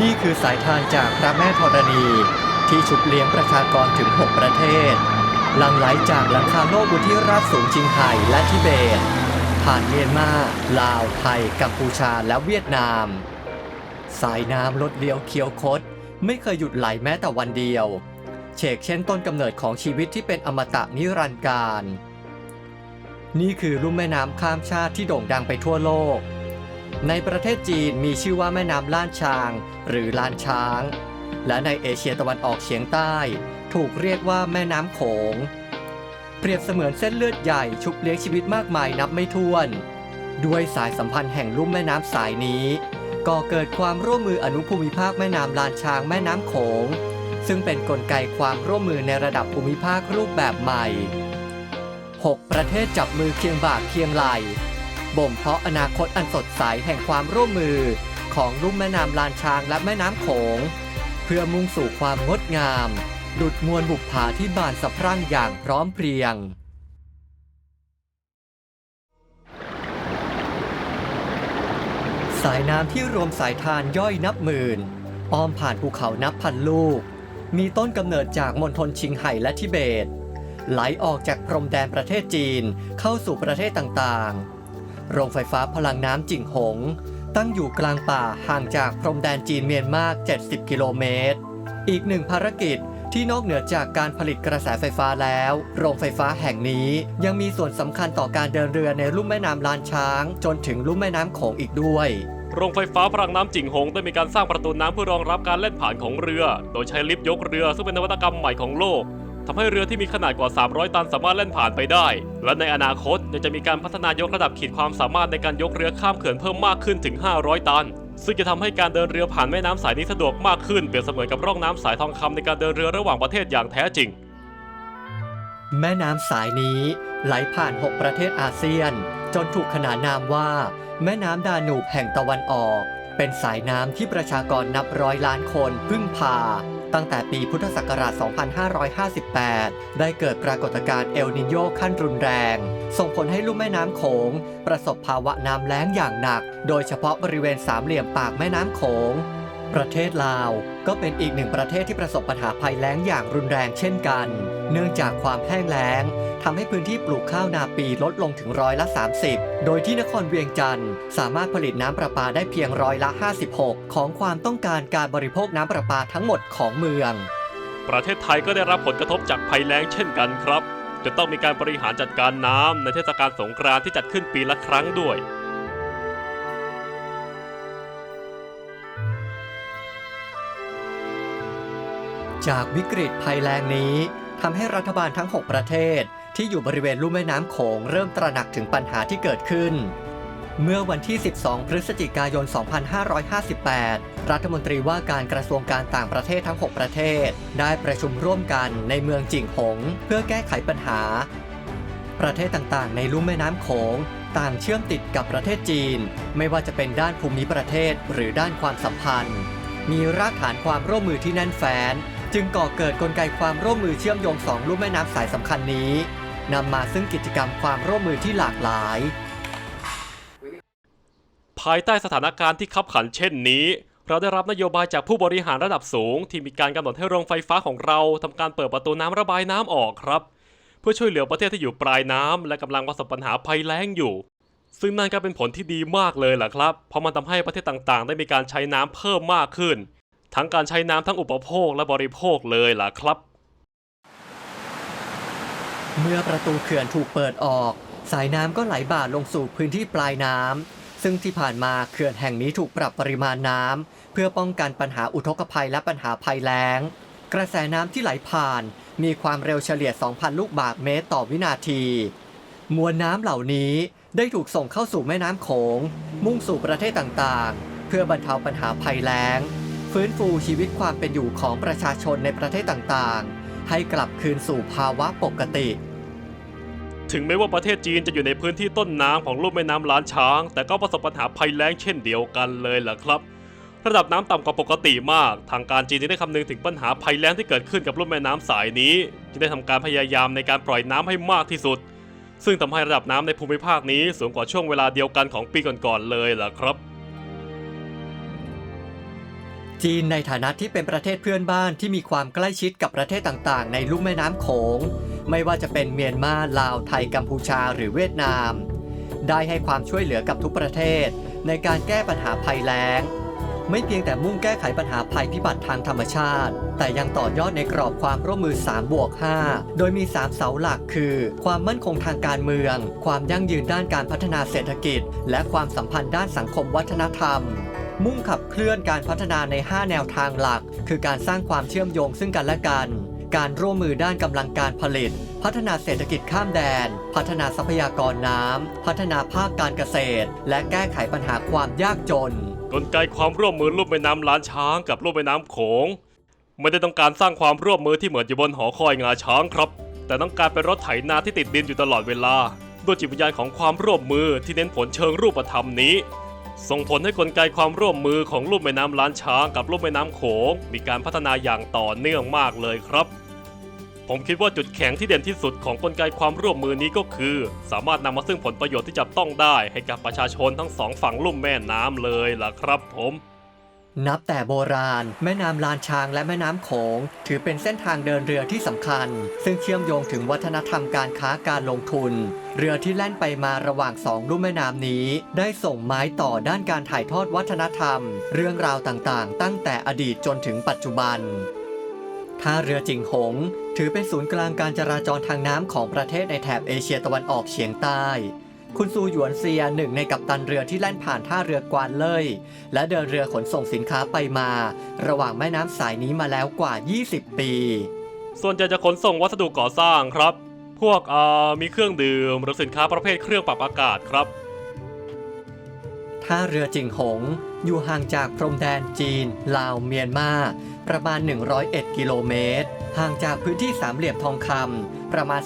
นี่คือสายทานจากพระแม่ธรณี ที่ชุบเลี้ยงประชากรถึง 6 ประเทศ หลั่งไหลจากหลังคาโลกบนที่ราบสูงจิงไห่และทิเบต ผ่านเมียนมา ลาว ไทย กัมพูชาและเวียดนาม สายน้ำลดเลี้ยวเคี้ยวคด ไม่เคยหยุดไหลแม้แต่วันเดียว เชกเช่นต้นกำเนิดของชีวิตที่เป็นอมตะนิรันดร์การ นี่คือลุ่มแม่น้ำข้ามชาติที่โด่งดังไปทั่วโลก ในประเทศจีนมีชื่อว่าแม่น้ำล้านช้าง หรือลานช้าง และในเอเชียตะวันออกเฉียงใต้ ถูกเรียกว่าแม่น้ำโขง เปรียบเสมือนเส้นเลือดใหญ่ชุบเลี้ยงชีวิตมากมายนับไม่ถ้วน ด้วยสายสัมพันธ์แห่งลุ่มแม่น้ำสายนี้ก่อเกิดความร่วมมืออนุภูมิภาคแม่น้ำลานช้างแม่น้ำโขง ซึ่งเป็นนกลไกความร่วมมือในระดับภูมิภาครูปแบบใหม่ 6 ประเทศจับมือเคียงบ่าเคียงไหล บ่มเพาะอนาคตอันสดใสแห่งความร่วมมือ ของลุ่มแม่น้ำลานช้างและแม่น้ำโขง เพื่อมุ่งสู่ความงดงาม ดุดมวลบุปผาที่บานสะพรั่งอย่างพร้อมเพรียงสายน้ำที่รวมสายทานย่อยนับหมื่น อ้อมผ่านภูเขานับพันลูก มีต้นกำเนิดจากมณฑลชิงไห่และทิเบต ไหลออกจากพรมแดนประเทศจีนเข้าสู่ประเทศต่างๆ โรงไฟฟ้าพลังน้ำจิ่งหง ตั้งอยู่กลางป่าห่างจากพรมแดนจีนเมียนมา 70 กิโลเมตร อีกหนึ่งภารกิจที่นอกเหนือจากการผลิตกระแสไฟฟ้าแล้ว โรงไฟฟ้าแห่งนี้ยังมีส่วนสำคัญต่อการเดินเรือในลุ่มแม่น้ำลานช้าง จนถึงลุ่มแม่น้ำโขงอีกด้วย โรงไฟฟ้าพลังน้ำจิ่งหงได้มีการสร้างประตูน้ำเพื่อรองรับการเล่นผ่านของเรือ โดยใช้ลิฟต์ยกเรือซึ่งเป็นนวัตกรรมใหม่ของโลก ทำให้เรือที่มีขนาดกว่า 300 ตันสามารถเล่นผ่านไปได้ และในอนาคตยังจะมีการพัฒนายกระดับขีดความสามารถในการยกเรือข้ามเขื่อนเพิ่มมากขึ้นถึง 500 ตัน ซึ่งจะทำให้การเดินเรือผ่านแม่น้ำสายนี้สะดวกมากขึ้นเปรียบเสมือนกับร่องน้ำสายทองคำในการเดินเรือระหว่างประเทศอย่างแท้จริง แม่น้ำสายนี้ไหลผ่าน 6 ประเทศอาเซียน จนถูกขนานนามว่า แม่น้ำดานูบแห่งตะวันออก เป็นสายน้ำที่ประชากรนับร้อยล้านคนพึ่งพา ตั้งแต่ปีพุทธศักราช 2558 ได้เกิดปรากฏการณ์เอลนิโยขั้นรุนแรง ส่งผลให้ลุ่มแม่น้ำโขง ประสบภาวะน้ำแล้งอย่างหนัก โดยเฉพาะบริเวณสามเหลี่ยมปากแม่น้ำโขง ประเทศลาว ก็เป็นอีกหนึ่งประเทศที่ประสบปัญหาภัยแล้งอย่างรุนแรงเช่นกัน เนื่องจากความแห้งแล้งทำให้พื้นที่ปลูกข้าวนาปีลดลงถึงร้อยละ 30 โดยที่นครเวียงจันทร์สามารถผลิตน้ำประปาได้เพียงร้อยละ 56 ของความต้องการการบริโภคน้ำประปาทั้งหมดของเมือง ประเทศไทยก็ได้รับผลกระทบจากภัยแล้งเช่นกันครับจะต้องมีการบริหารจัดการน้ำในเทศกาลสงกรานต์ที่จัดขึ้นปีละครั้งด้วย จากวิกฤตภัยแล้งนี้ทำให้รัฐบาลทั้ง 6 ประเทศ ที่อยู่บริเวณลุ่มแม่น้ำโขงเริ่มตระหนักถึงปัญหาที่เกิดขึ้น เมื่อวันที่ 12 พฤศจิกายน 2558 รัฐมนตรีว่าการกระทรวงการต่างประเทศทั้ง 6 ประเทศ ได้ประชุมร่วมกันในเมืองจิงหง เพื่อแก้ไขปัญหา ประเทศต่างๆ ในลุ่มแม่น้ำโขงต่างเชื่อมติดกับประเทศจีน ไม่ว่าจะเป็นด้านภูมิประเทศหรือด้านความสัมพันธ์ มีรากฐานความร่วมมือที่แน่นแฟ้น จึงก่อเกิดกลไกความร่วมมือเชื่อมโยงสองลุ่มแม่น้ำสายสำคัญนี้นำมาซึ่งกิจกรรมความร่วมมือที่หลากหลาย ภายใต้สถานการณ์ที่ขับขันเช่นนี้ เราได้รับนโยบายจากผู้บริหารระดับสูง ที่มีการกำหนดให้โรงไฟฟ้าของเราทำการเปิดประตูน้ำระบายน้ำออกครับ เพื่อช่วยเหลือประเทศที่อยู่ปลายน้ำและกำลังประสบปัญหาภัยแล้งอยู่ ซึ่งนั่นก็เป็นผลที่ดีมากเลยแหละครับ เพราะมันทำให้ประเทศต่างๆ ได้มีการใช้น้ำเพิ่มมากขึ้น ทั้งการใช้น้ำทั้งอุปโภคและบริโภคเลยล่ะครับ เมื่อประตูเขื่อนถูกเปิดออก สายน้ำก็ไหลบ่าลงสู่พื้นที่ปลายน้ำซึ่งที่ผ่านมาเขื่อนแห่งนี้ถูกปรับปริมาณน้ำเพื่อป้องกันปัญหาอุทกภัยและปัญหาภัยแล้ง กระแสน้ำที่ไหลผ่านมีความเร็วเฉลี่ย 2,000 ลูกบาศก์เมตรต่อวินาที มวลน้ำเหล่านี้ได้ถูกส่งเข้าสู่แม่น้ำโขง มุ่งสู่ประเทศต่างๆ เพื่อบรรเทาปัญหาภัยแล้ง ฟื้นฟูชีวิตความเป็นอยู่ของประชาชนในประเทศต่างๆ ให้กลับคืนสู่ภาวะปกติ ถึงแม้ว่าประเทศจีนจะอยู่ในพื้นที่ต้นน้ำของลุ่มแม่น้ำล้านช้าง แต่ก็ประสบปัญหาภัยแล้งเช่นเดียวกันเลยล่ะครับ ระดับน้ำต่ำกว่าปกติมาก ทางการจีนจึงได้คำนึงถึงปัญหาภัยแล้งที่เกิดขึ้นกับลุ่มแม่น้ำสายนี้ จึงได้ทำการพยายามในการปล่อยน้ำให้มากที่สุด ซึ่งทำให้ระดับน้ำในภูมิภาคนี้สูงกว่าช่วงเวลาเดียวกันของปีก่อนๆเลยล่ะครับ จีนในฐานะที่เป็นประเทศเพื่อนบ้านที่มีความใกล้ชิดกับประเทศต่างๆ ในลุ่มแม่น้ำโขง ไม่ว่าจะเป็นเมียนมา ลาว ไทย กัมพูชา หรือเวียดนาม ได้ให้ความช่วยเหลือกับทุกประเทศ ในการแก้ปัญหาภัยแล้ง ไม่เพียงแต่มุ่งแก้ไขปัญหาภัยพิบัติทางธรรมชาติ แต่ยังต่อยอดในกรอบความร่วมมือ3บวก5โดยมี 3 เสาหลักคือ ความมั่นคงทางการเมือง ความยั่งยืนด้านการพัฒนาเศรษฐกิจ และความสัมพันธ์ด้านสังคมวัฒนธรรม มุ่งขับเคลื่อนการพัฒนาใน 5 แนวทางหลัก คือการสร้างความเชื่อมโยงซึ่งกันและกัน การร่วมมือด้านกำลังการผลิต พัฒนาเศรษฐกิจข้ามแดน พัฒนาทรัพยากรน้ำ พัฒนาภาคการเกษตร และแก้ไขปัญหาความยากจน กลไกความร่วมมือลุ่มแม่น้ำล้านช้างกับลุ่มแม่น้ำโขงไม่ได้ต้องการสร้างความร่วมมือที่เหมือนอยู่บนหอคอยงาช้างครับ แต่ต้องการเป็นรถไถนาที่ติดดินอยู่ตลอดเวลาด้วยจิตวิญญาณของความร่วมมือที่เน้นผลเชิงรูปธรรมนี้ ส่งผลให้กลไกความร่วมมือของลุ่มแม่น้ำล้านช้างกับลุ่มแม่น้ำโขงมีการพัฒนาอย่างต่อเนื่องมากเลยครับผมคิดว่าจุดแข็งที่เด่นที่สุดของกลไกความร่วมมือนี้ก็คือ สามารถนำมาซึ่งผลประโยชน์ที่จับต้องได้ให้กับประชาชนทั้งสองฝั่งลุ่มแม่น้ำเลยล่ะครับผม นับแต่โบราณ แม่น้ำลานช้างและแม่น้ำโขง ถือเป็นเส้นทางเดินเรือที่สำคัญ ซึ่งเชื่อมโยงถึงวัฒนธรรมการค้าการลงทุน เรือที่แล่นไปมาระหว่างสองลุ่มแม่น้ำนี้ ได้ส่งไม้ต่อด้านการถ่ายทอดวัฒนธรรม เรื่องราวต่างๆ ตั้งแต่อดีตจนถึงปัจจุบันท่าเรือจิงหง ถือเป็นศูนย์กลางการจราจรทางน้ำของประเทศในแถบเอเชียตะวันออกเฉียงใต้ คุณซูหยวนเซียหนึ่งในกัปตันเรือที่แล่นผ่านท่าเรือกวานเล่ยและเดินเรือขนส่งสินค้าไปมา ระหว่างแม่น้ำสายนี้มาแล้วกว่า 20 ปี ส่วนใหญ่จะขนส่งวัสดุก่อสร้างครับ พวกเอ่อมีเครื่องดื่มหรือสินค้าประเภทเครื่องปรับอากาศครับท่าเรือจิงหง อยู่ห่างจากพรมแดนจีน ลาวเมียนมา ประมาณ 101 กิโลเมตร ห่างจากพื้นที่สามเหลี่ยมทองคำ ประมาณ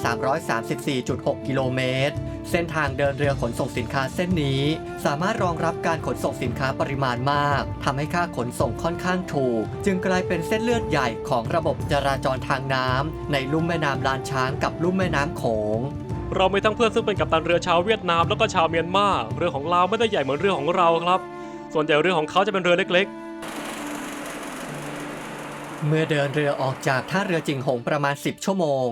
334.6 กิโลเมตร เส้นทางเดินเรือขนส่งสินค้าเส้นนี้ สามารถรองรับการขนส่งสินค้าปริมาณมากทำให้ค่าขนส่งค่อนข้างถูก จึงกลายเป็นเส้นเลือดใหญ่ของระบบจราจรทางน้ำในลุ่มแม่น้ำลานช้างกับลุ่มแม่น้ำโขงเรามีทั้งเพื่อนซึ่งเป็นกัปตันเรือชาวเวียดนามแล้วก็ชาวเมียนมา เรือของเราไม่ได้ใหญ่เหมือนเรือของเราครับ ส่วนใหญ่เรือของเขาจะเป็นเรือเล็กเมื่อเดินเรือออกจากท่าเรือจิงหงประมาณ 10 ชั่วโมง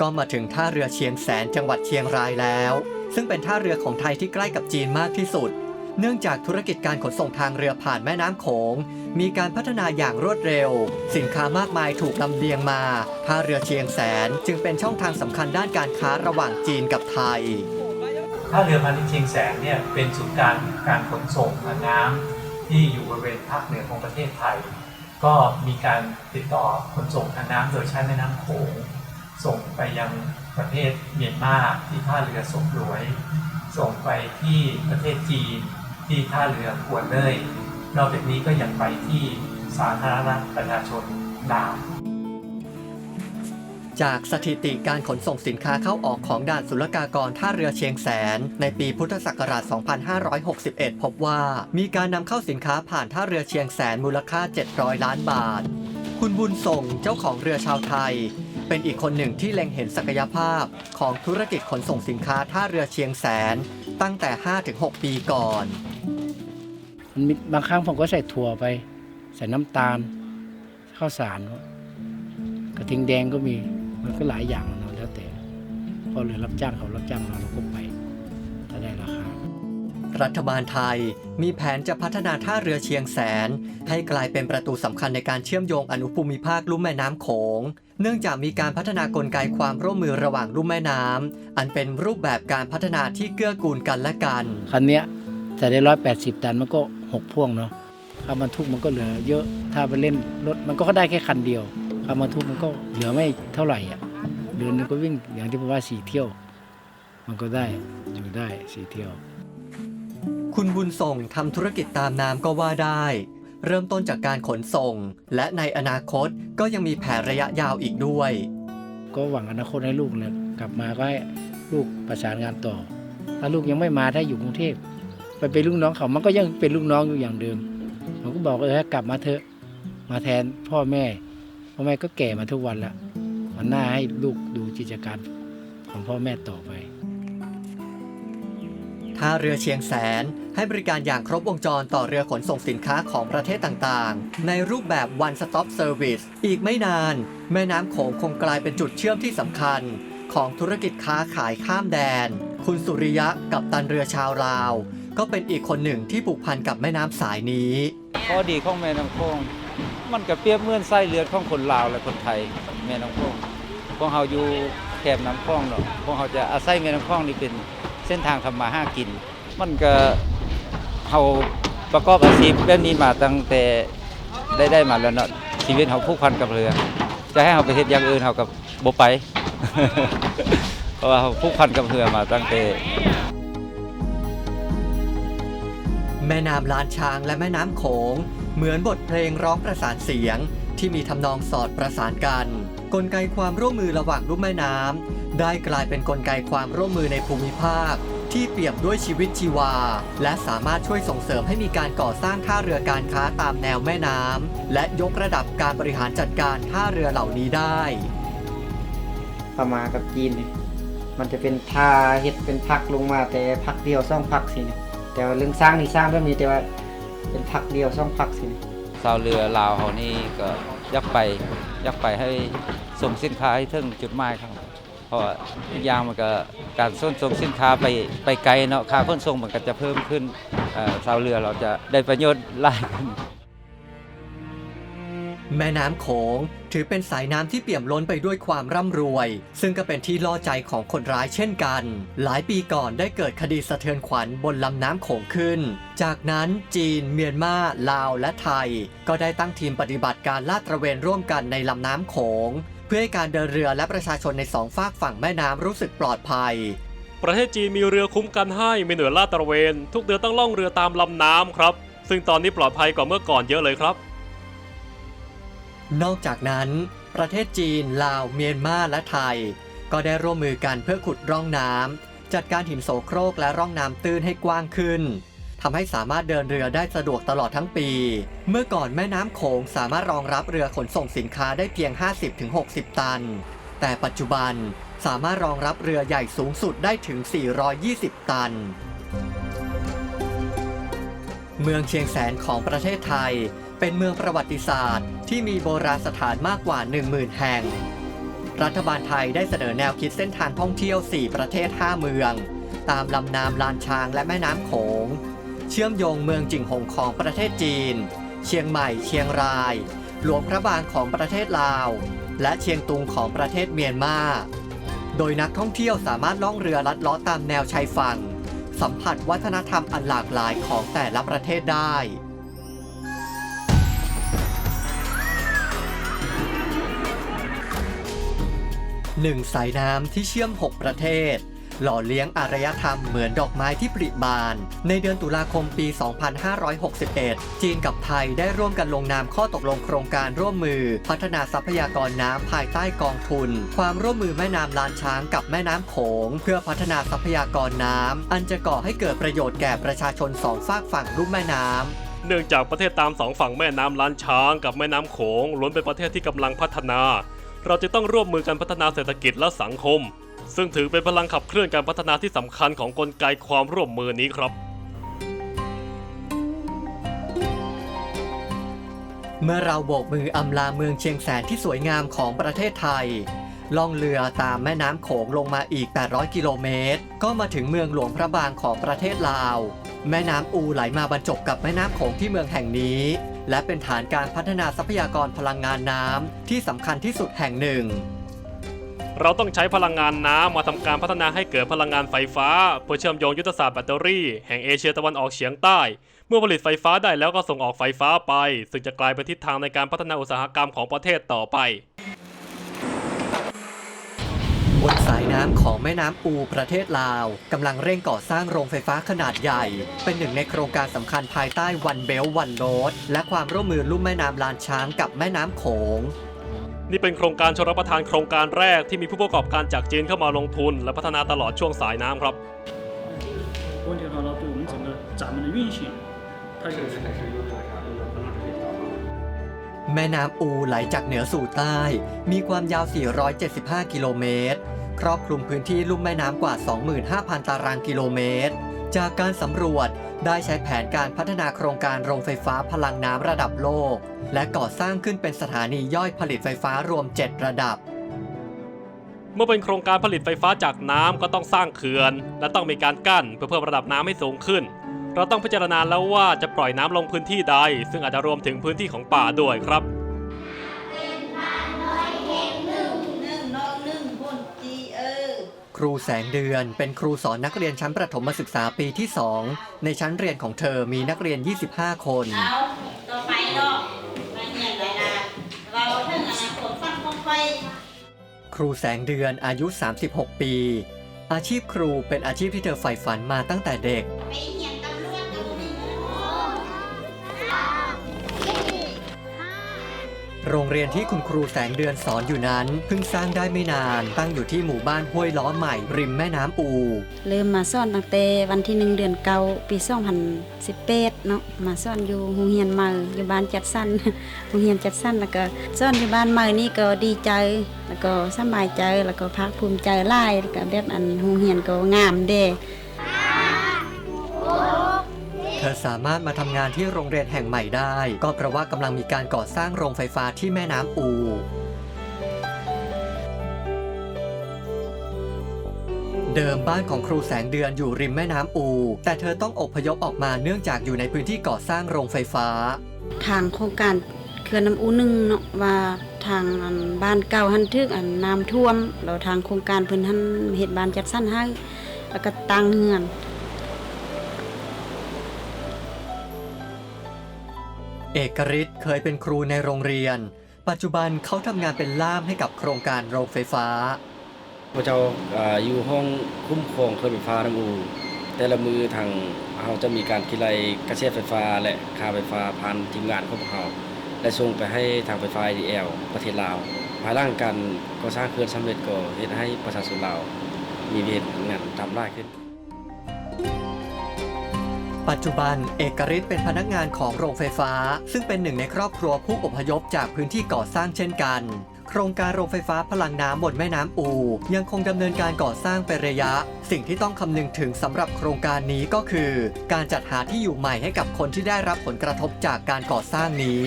ก็มาถึงท่าเรือเชียงแสนจังหวัดเชียงรายแล้ว ซึ่งเป็นท่าเรือของไทยที่ใกล้กับจีนมากที่สุด เนื่องจากธุรกิจการขนส่งทางเรือผ่านแม่น้ำโขง มีการพัฒนาอย่างรวดเร็ว สินค้ามากมายถูกลำเลียงมา ท่าเรือเชียงแสนจึงเป็นช่องทางสำคัญด้านการค้าระหว่างจีนกับไทย ท่าเรือพาณิชย์เชียงแสนเนี่ยเป็นศูนย์กลารการขนส่งทางน้ำที่อยู่บริเวณภาคเหนือของประเทศไทย ก็มีการติดต่อขนส่งทางน้ำโดยใช้แม่น้ำโขง ส่งไปยังประเทศเมียนมาที่ท่าเรือสมรวย ส่งไปที่ประเทศจีนที่ท่าเรือกวนเลย นอกจากนี้ก็ยังไปที่สาธารณประชาชนลาวจากสถิติการขนส่งสินค้าเข้าออกของด่านศุลกากรท่าเรือเชียงแสน ในปีพุทธศักราช 2561 พบว่ามีการนำเข้าสินค้าผ่านท่าเรือเชียงแสนมูลค่า 700 ล้านบาท คุณบุญส่งเจ้าของเรือชาวไทย เป็นอีกคนหนึ่งที่เล็งเห็นศักยภาพของธุรกิจขนส่งสินค้าท่าเรือเชียงแสนตั้งแต่ 5-6 ปีก่อน มันมีบางครั้งผมก็ใส่ถั่วไป ใส่น้ำตาลข้าวสารกระทิงแดงก็มีมันก็หลายอย่างเนาะแล้วแต่พอเหลือรับจ้างเขารับจ้างเราเราก็ไปถ้าได้ราคารัฐบาลไทยมีแผนจะพัฒนาท่าเรือเชียงแสน ให้กลายเป็นประตูสำคัญในการเชื่อมโยงอนุภูมิภาคลุ่มแม่น้ำโขง เนื่องจากมีการพัฒนากลไกความร่วมมือระหว่างลุ่มแม่น้ำอันเป็นรูปแบบการพัฒนาที่เกื้อกูลกันและกัน คันเนี้ยแต่ได้ร้อยแปดสิบตันมันก็หกพ่วงเนาะค่าบรรทุกมันก็เหลือเยอะ ถ้าไปเล่นรถมันก็ได้แค่คันเดียวค่าบรรทุกมันก็เหลือไม่เท่าไหร่อะ เดือนหนึงก็วิ่งอย่างที่ผมว่าสี่เที่ยว มันก็ได้อยู่ได้สี่เที่ยว คุณบุญส่งทำธุรกิจตามน้ำก็ว่าได้ เริ่มต้นจากการขนส่ง และในอนาคตก็ยังมีแผนระยะยาวอีกด้วย ก็หวังอนาคตให้ลูกเนี่ยกลับมาก็ให้ลูกประสานงานต่อ ถ้าลูกยังไม่มาถ้าอยู่กรุงเทพไปเป็นลูกน้องเขามันก็ยังเป็นลูกน้องอยู่อย่างเดิมผมก็บอกเออกลับมาเถอะมาแทนพ่อแม่พ่อแม่ก็แก่มาทุกวันละมันน่าให้ลูกดูกิจการของพ่อแม่ต่อไป ท่าเรือเชียงแสน ให้บริการอย่างครบวงจรต่อเรือขนส่งสินค้าของประเทศต่างๆ ในรูปแบบ one stop service อีกไม่นาน แม่น้ำโขงคงกลายเป็นจุดเชื่อมที่สำคัญ ของธุรกิจค้าขายข้ามแดน คุณสุริยะกับตันเรือชาวลาว ก็เป็นอีกคนหนึ่งที่ผูกพันกับแม่น้ำสายนี้ข้อดีของแม่น้ำโขงมันก็เปรียบเหมือนไส้เลือดของคนลาวและคนไทยแม่น้ำโขงพวกเราอยู่แคบน้ำคลองเนาะพวกเราจะอาศัยแม่น้ำคลองนี่เป็น เส้นทางทำมาหากิน มันก็เราประกอบอาชีพแบบนี้มาตั้งแต่ได้ได้มาแล้วเนาะชีวิตเราผูกพันกับเรือ จะให้เราไปเฮ็ดอย่างอื่นเรากับบ่ไป เพราะว่าเราผูกพันกับเรือมาตั้งแต่แม่น้ำลานช้างและแม่น้ำโขง เหมือนบทเพลงร้องประสานเสียง ที่มีทำนองสอดประสานกัน กลไกความร่วมมือระหว่างลุ่มแม่น้ำ ได้กลายเป็นกลไกความร่วมมือในภูมิภาค ที่เปี่ยมด้วยชีวิตชีวา และสามารถช่วยส่งเสริมให้มีการก่อสร้างท่าเรือการค้าตามแนวแม่น้ำและยกระดับการบริหารจัดการท่าเรือเหล่านี้ได้พม่ากับจีนนี่มันจะเป็นทาเฮ็ดเป็นพักลงมาแต่พักเดียวซ่องพักสินี่แต่ว่าเรื่องสร้างนี่สร้างแบบนี้แต่ว่าเป็นพักเดียวซ่องพักสินี่ชาวเรือลาวเขานี่ก็อยักไปอยักไปให้ส่งสินค้าให้ถึงจุดหมายครับ เพราะอีกอย่างมันก็การส่งส่งสินค้าไปไปไกลเนาะค่าขนส่งมันก็จะเพิ่มขึ้นเอ่อชาวเรือเราจะได้ประโยชน์หลายขึ้นแม่น้ำโขงถือเป็นสายน้ำที่เปี่ยมล้นไปด้วยความร่ำรวย ซึ่งก็เป็นที่ล่อใจของคนร้ายเช่นกัน หลายปีก่อนได้เกิดคดีสะเทือนขวัญบนลำน้ำโขงขึ้น จากนั้นจีน เมียนมาลาวและไทย ก็ได้ตั้งทีมปฏิบัติการลาดตระเวนร่วมกันในลำน้ำโขง เพื่อให้การเดินเรือและประชาชนในสองฝากฝั่งแม่น้ำรู้สึกปลอดภัย ประเทศจีนมีเรือคุ้มกันให้มีหน่วยลาดตระเวน ทุกเดือนต้องล่องเรือตามลำน้ำครับ ซึ่งตอนนี้ปลอดภัยกว่าเมื่อก่อนเยอะเลยครับ นอกจากนั้น ประเทศจีน ลาว เมียนมาและไทย ก็ได้ร่วมมือกันเพื่อขุดร่องน้ำจัดการหินโสโครกและร่องน้ำตื้นให้กว้างขึ้น ทำให้สามารถเดินเรือได้สะดวกตลอดทั้งปี เมื่อก่อนแม่น้ำโขงสามารถรองรับเรือขนส่งสินค้าได้เพียง 50-60 ตัน แต่ปัจจุบันสามารถรองรับเรือใหญ่สูงสุดได้ถึง 420 ตัน เมืองเชียงแสนของประเทศไทย เป็นเมืองประวัติศาสตร์ ที่มีโบราณสถานมากกว่า 10,000 แห่ง รัฐบาลไทยได้เสนอแนวคิดเส้นทางท่องเที่ยว 4 ประเทศ 5 เมือง ตามลำน้ำลานช้างและแม่น้ำโขง เชื่อมโยงเมืองจิงหงของประเทศจีน เชียงใหม่ เชียงราย หลวงพระบางของประเทศลาว และเชียงตุงของประเทศเมียนมา โดยนักท่องเที่ยวสามารถล่องเรือลัดเล้อตามแนวชายฝั่ง สัมผัสวัฒนธรรมอันหลากหลายของแต่ละประเทศได้หนึ่งสายน้ำที่เชื่อม 6 ประเทศ หล่อเลี้ยงอารยธรรมเหมือนดอกไม้ที่ปริบาน ในเดือนตุลาคมปี 2561 จีนกับไทยได้ร่วมกันลงนามข้อตกลงโครงการร่วมมือ พัฒนาทรัพยากรน้ำภายใต้กองทุน ความร่วมมือแม่น้ำล้านช้างกับแม่น้ำโขง เพื่อพัฒนาทรัพยากรน้ำอันจะก่อให้เกิดประโยชน์แก่ประชาชนสองฝากฝั่งลุ่มแม่น้ำเนื่องจากประเทศตามสองฝั่งแม่น้ำล้านช้างกับแม่น้ำโขงล้วนเป็นประเทศที่กำลังพัฒนา เราจะต้องร่วมมือกันพัฒนาเศรษฐกิจและสังคม ซึ่งถือเป็นพลังขับเคลื่อนการพัฒนาที่สำคัญของกลไกความร่วมมือนี้ครับ เมื่อเราโบกมืออำลาเมืองเชียงแสนที่สวยงามของประเทศไทย ล่องเรือตามแม่น้ำโขงลงมาอีก 800 กิโลเมตร ก็มาถึงเมืองหลวงพระบางของประเทศลาว แม่น้ำอูไหลมาบรรจบกับแม่น้ำโขงที่เมืองแห่งนี้ และเป็นฐานการพัฒนาทรัพยากรพลังงานน้ำที่สำคัญที่สุดแห่งหนึ่ง เราต้องใช้พลังงานน้ำมาทำการพัฒนาให้เกิดพลังงานไฟฟ้า เพื่อเชื่อมโยงยุทธศาสตร์แบตเตอรี่แห่งเอเชียตะวันออกเฉียงใต้ เมื่อผลิตไฟฟ้าได้แล้วก็ส่งออกไฟฟ้าไป ซึ่งจะกลายเป็นทิศทางในการพัฒนาอุตสาหกรรมของประเทศต่อไป บนสายน้ำของแม่น้ำอูประเทศลาวกำลังเร่งก่อสร้างโรงไฟฟ้าขนาดใหญ่ เป็นหนึ่งในโครงการสำคัญภายใต้วันเบลวันโ a ดและความร่วมมือลุ่มแม่น้ำลานช้างกับแม่น้ำโขง นี่เป็นโครงการชลรับประทานโครงการแรกที่มีผู้ประกอบการจากจีนเข้ามาลงทุน และพัฒนาตลอดช่วงสายน้ำครับ 问题的话呢，对我们整个咱们的运行，它有 แม่น้ำอูไหลจากเหนือสู่ใต้ มีความยาว 475 กิโลเมตร ครอบคลุมพื้นที่ลุ่มแม่น้ำกว่า 25,000 ตารางกิโลเมตร จากการสำรวจได้ใช้แผนการพัฒนาโครงการโรงไฟฟ้าพลังน้ำระดับโลก และก่อสร้างขึ้นเป็นสถานีย่อยผลิตไฟฟ้ารวม 7 ระดับ เมื่อเป็นโครงการผลิตไฟฟ้าจากน้ำก็ต้องสร้างเขื่อน และต้องมีการกั้นเพื่อเพิ่มระดับน้ำให้สูงขึ้น เราต้องพิจารณาแล้วว่าจะปล่อยน้ำลงพื้นที่ใด ซึ่งอาจจะรวมถึงพื้นที่ของป่าด้วยครับ ครูแสงเดือน เป็นครูสอนนักเรียนชั้นประถมศึกษาปีที่ 2 ในชั้นเรียนของเธอมีนักเรียน 25 คน เอาต่อไปเนาะมาเรียนหลายนาเราถึงอนาคตฟังคงไป ครูแสงเดือนอายุ 36 ปี อาชีพครูเป็นอาชีพที่เธอใฝ่ฝันมาตั้งแต่เด็กไป โรงเรียนที่คุณครูแสงเดือนสอนอยู่นั้นเพิ่งสร้างได้ไม่นาน ตั้งอยู่ที่หมู่บ้านห้วยล้อใหม่ ริมแม่น้ำอูเริ่มมาสอนตั้งแต่วันที่หนึ่งเดือนเก้าปี2018เนาะมาสอนอยู่โรงเรียนใหม่อยู่บ้านจัดสั้น โรงเรียนจัดสั้นแล้วก็สอนอยู่บ้านใหม่นี่ก็ดีใจ แล้วก็สบายใจแล้วก็ภาคภูมิใจหลายแล้วก็แบบอันโรงเรียนก็งามเด้ อสามารถมาทำงานที่โรงเรียนแห่งใหม่ได้ ก็เพราะว่ากำลังมีการก่อสร้างโรงไฟฟ้าที่แม่น้ำอู เดิมบ้านของครูแสงเดือนอยู่ริมแม่น้ำอู แต่เธอต้องอพยพออกมาเนื่องจากอยู่ในพื้นที่ก่อสร้างโรงไฟฟ้า ทางโครงการเขื่อนน้ำอูหนึ่งเนาะว่าทางอันบ้านเก่าหันทึกอันน้ำท่วมแล้วทางโครงการเพิ่นหันเฮ็ดบ้านจัดสั้นให้แล้วก็ตังเฮือน เอกฤทธิ์เคยเป็นครูในโรงเรียน ปัจจุบันเขาทำงานเป็นล่ามให้กับโครงการโรงไฟฟ้า พระเจ้าอ่าอยู่ห้องคุ้มครองเครื่องไฟฟ้าน้ำอูแต่ละมือทางเราจะมีการคิดไล่กระแสไฟฟ้าและค่าไฟฟ้าผ่านทีมงานของพวกเราและส่งไปให้ทางไฟฟ้า EDL ประเทศลาวภายหลังการก่อสร้างเครื่องสำเร็จก็เฮ็ดให้ประชาชนลาวมีเหตุงานทำได้ขึ้น ปัจจุบันเอกฤทธิ์เป็นพนักงานของโรงไฟฟ้า ซึ่งเป็นหนึ่งในครอบครัวผู้อพยพจากพื้นที่ก่อสร้างเช่นกัน โครงการโรงไฟฟ้าพลังน้ำบนแม่น้ำอู ยังคงดำเนินการก่อสร้างเป็นระยะ สิ่งที่ต้องคำนึงถึงสำหรับโครงการนี้ก็คือ การจัดหาที่อยู่ใหม่ให้กับคนที่ได้รับผลกระทบจากการก่อสร้างนี้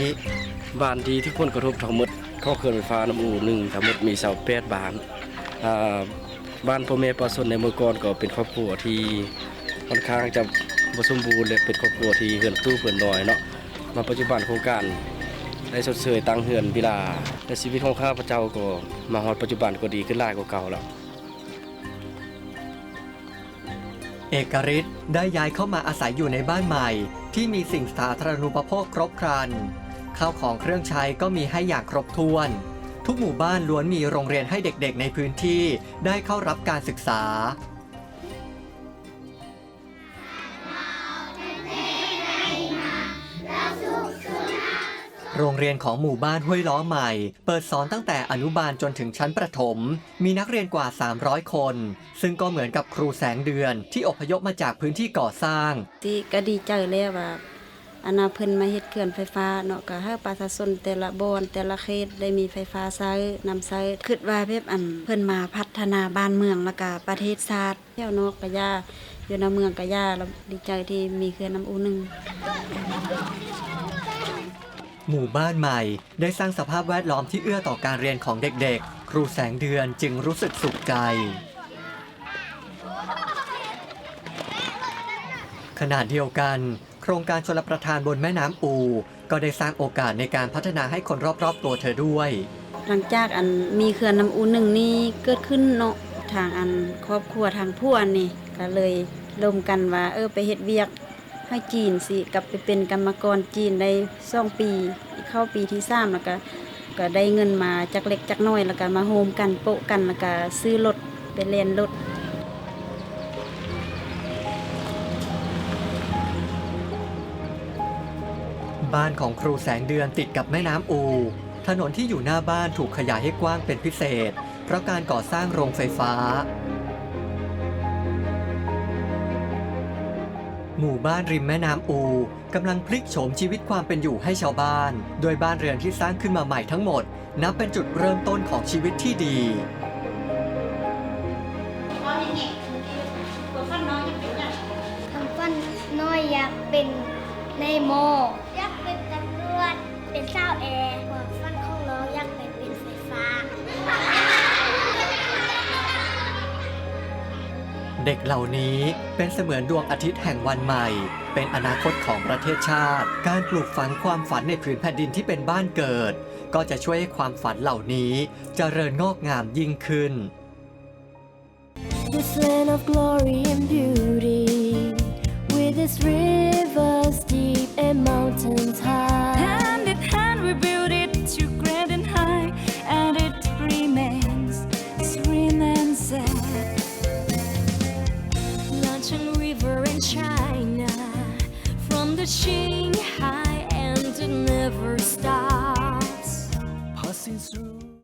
บ้านที่ที่ผลกระทบทั้งหมดเข้าเครื่องไฟฟ้าน้ำอูหนึ่งทั้งหมดมีเสาแปดบานบ้านพ่อแม่ประชาชนในเมื่อก่อนก็เป็นครอบครัวที่ค่อนข้างจะ บ่สมบูรณ์และเป็นครอบครัวที่เฮือนตู้เพื่อนน้อยเนาะมาปัจจุบันโครงการได้ชดเชยตั้งเฮือนเวลาและชีวิตของข้าพเจ้าก็มาฮอดปัจจุบันก็ดีขึ้นหลายกว่าเก่าแล้วเอกฤทธิ์ได้ย้ายเข้ามาอาศัยอยู่ในบ้านใหม่ ที่มีสิ่งสาธารณูปโภคครบครันข้าวของเครื่องใช้ก็มีให้อย่างครบถ้วน ทุกหมู่บ้านล้วนมีโรงเรียนให้เด็กๆในพื้นที่ได้เข้ารับการศึกษา โรงเรียนของหมู่บ้านห้วยล้อใหม่ เปิดสอนตั้งแต่อนุบาลจนถึงชั้นประถม มีนักเรียนกว่า 300 คน ซึ่งก็เหมือนกับครูแสงเดือนที่อพยพมาจากพื้นที่ก่อสร้าง ที่ก็ดีใจแล้วว่าอนาเพิ่นมาเฮ็ดเขื่อนไฟฟ้าเนาะก็ให้ประชาชนแต่ละบอนแต่ละเขตได้มีไฟฟ้าใช้นำใช้คิดว่าแบบอันเพิ่นมาพัฒนาบ้านเมืองแล้วก็ประเทศชาติเที่ยวนอกก็ย่าอยู่ในเมืองก็ย่าแล้วดีใจที่มีเขื่อนน้ำอูหนึง หมู่บ้านใหม่ ได้สร้างสภาพแวดล้อมที่เอื้อต่อการเรียนของเด็กๆ ครูแสงเดือนจึงรู้สึกสุขใจ ขณะเดียวกัน โครงการชลประทานบนแม่น้ำอูก็ได้สร้างโอกาสในการพัฒนาให้คนรอบๆตัวเธอด้วย หลังจากอันมีเขื่อนน้ำอูหนึ่งนี่เกิดขึ้นเนาะทางอันครอบครัวทางผัวนี่ก็เลยรวมกันว่าเออไปเฮ็ดเวียก ให้จีนสิกลับไปเป็นกรรมกรจีนได้สองปีเข้าปีที่สามแล้วก็ก็ได้เงินมาจากเล็กจากน้อยแล้วก็มาโฮมกันโปะกันแล้วก็ซื้อรถไปเรียนรถบ้านของครูแสงเดือนติดกับแม่น้ำอู ถนนที่อยู่หน้าบ้านถูกขยายให้กว้างเป็นพิเศษ เพราะการก่อสร้างโรงไฟฟ้า หมู่บ้านริมแม่น้ำอูกำลังพลิกโฉมชีวิตความเป็นอยู่ให้ชาวบ้าน โดยบ้านเรือนที่สร้างขึ้นมาใหม่ทั้งหมด นับเป็นจุดเริ่มต้นของชีวิตที่ดีพอเห็นเด็กคนฟันน้อยจะเป็นแบบทอยากเป็นในโมอยากเป็นตำรวจเป็นเจ้าแอร์ เด็กเหล่านี้เป็นเสมือนดวงอาทิตย์แห่งวันใหม่ เป็นอนาคตของประเทศชาติ การปลูกฝังความฝันในผืนแผ่นดินที่เป็นบ้านเกิด ก็จะช่วยให้ความฝันเหล่านี้เจริญงอกงามยิ่งขึ้น This land of glory and beauty, with its rivers deep and mountains high. Hand in hand we build River in China, from the Qinghai, and it never stops. Passing through